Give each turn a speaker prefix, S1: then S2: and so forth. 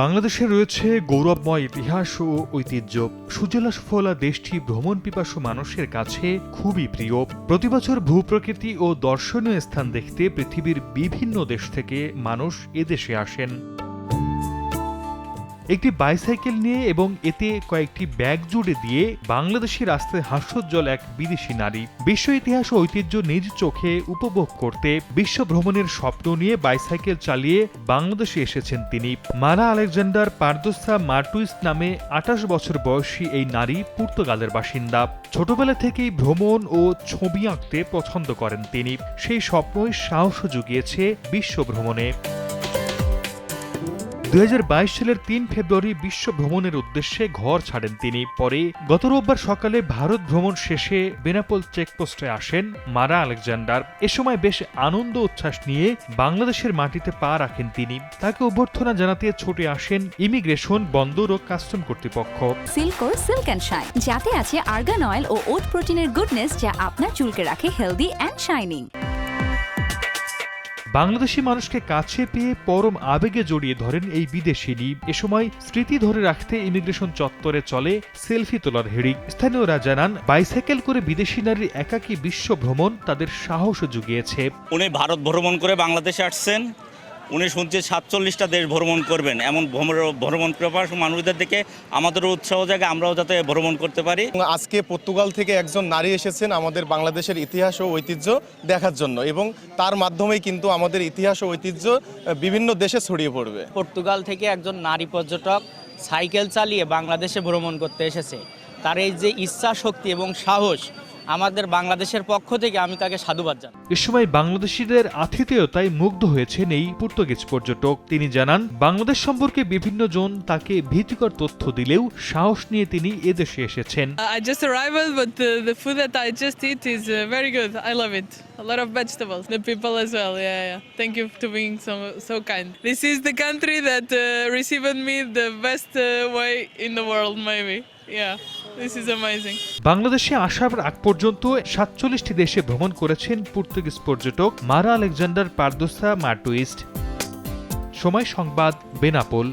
S1: বাংলাদেশে রয়েছে গৌরবময় ইতিহাস ও ঐতিহ্য। সুজলা সুফলা দেশটি ভ্রমণ পিপাসু মানুষের কাছে খুবই প্রিয়। প্রতিবছর ভূপ্রকৃতি ও দর্শনীয় স্থান দেখতে পৃথিবীর বিভিন্ন দেশ থেকে মানুষ এদেশে আসেন। একটি বাইসাইকেল নিয়ে এবং এতে কয়েকটি ব্যাগ জুড়ে দিয়ে বাংলাদেশের রাস্তায় হাস্যোজ্জ্বল এক বিদেশি নারী বিশ্ব ইতিহাস ও ঐতিহ্য নিজ চোখে উপভোগ করতে বিশ্ব ভ্রমণের স্বপ্ন নিয়ে বাইসাইকেল চালিয়ে বাংলাদেশে এসেছেন তিনি। মারা আলেকজান্ডার পারদোসা মার্টুইস নামে আঠাশ বছর বয়সী এই নারী পর্তুগালের বাসিন্দা। ছোটবেলা থেকেই ভ্রমণ ও ছবি আঁকতে পছন্দ করেন তিনি। সেই স্বপ্নই সাহস জুগিয়েছে বিশ্ব ভ্রমণে। দুই হাজার বাইশ সালের তিন ফেব্রুয়ারি বিশ্ব ভ্রমণের উদ্দেশ্যে ঘর ছাড়েন তিনি। পরে গত রোববার সকালে ভারত ভ্রমণ শেষে বেনাপোল চেকপোস্টে আসেন মারা আলেকজান্ডার। এ সময় বেশ আনন্দ উচ্ছ্বাস নিয়ে বাংলাদেশের মাটিতে পা রাখেন তিনি। তাকে অভ্যর্থনা জানাতে ছুটে আসেন ইমিগ্রেশন, বন্দর ও কাস্টম কর্তৃপক্ষ।
S2: সিল্কোর সিল্ক অ্যান্ড শাইন, যাতে আছে আর্গান অয়েল ও ওট প্রোটিনের গুডনেস যা আপনার চুলকে রাখে হেলদি অ্যান্ড শাইনিং।
S1: বাংলাদেশি মানুষকে কাছে পেয়ে পরম আবেগে জড়িয়ে ধরেন এই বিদেশি বিদেশিনী। এ সময় স্মৃতি ধরে রাখতে ইমিগ্রেশন চত্বরে চলে সেলফি তোলার হেড়িক স্থানীয়রা জানান, বাইসাইকেল করে বিদেশি নারীর একাকী বিশ্ব ভ্রমণ তাদের সাহস জুগিয়েছে।
S3: উনি ভারত ভ্রমণ করে বাংলাদেশে আসছেন। উনি শুনছে সাতচল্লিশটা দেশ ভ্রমণ করবেন। এমন ভ্রমণ- ভ্রমণ প্রবাস মানুষদের দেখে আমাদেরও উৎসাহ জায়গা আমরাও যাতে ভ্রমণ করতে পারি।
S4: এবং আজকে পর্তুগাল থেকে একজন নারী এসেছেন আমাদের বাংলাদেশের ইতিহাস ও ঐতিহ্য দেখার জন্য এবং তার মাধ্যমেই কিন্তু আমাদের ইতিহাস ও ঐতিহ্য বিভিন্ন দেশে ছড়িয়ে পড়বে।
S5: পর্তুগাল থেকে একজন নারী পর্যটক সাইকেল চালিয়ে বাংলাদেশে ভ্রমণ করতে এসেছে। তার এই যে ইচ্ছা শক্তি এবং সাহস আমাদের বাংলাদেশের পক্ষ থেকে আমি তাকে সাধুবাদ জানাই
S1: এ সময় বাংলাদেশিদের আতিথেয়তায় মুগ্ধ হয়েছেন এই পর্তুগিজ পর্যটক তিনি জানান বাংলাদেশ সম্পর্কে বিভিন্ন জন তাকে ভীতিকর তথ্য দিলেও সাহস নিয়ে তিনি এদেশে এসেছেন
S6: I just arrived, but the, the food that I just eat is good very good. I love it. A lot of vegetables. The people as well. Yeah, yeah. Thank you to being so so kind. This is the country that uh, received me the best uh, way in the world, maybe. Yeah.
S1: বাংলাদেশে আসার আগ পর্যন্ত সাতচল্লিশটি দেশে ভ্রমণ করেছেন Portuguese পর্যটক মারা Alexander পারদোসা মার্টুইস্ট সময় সংবাদ বেনাপোল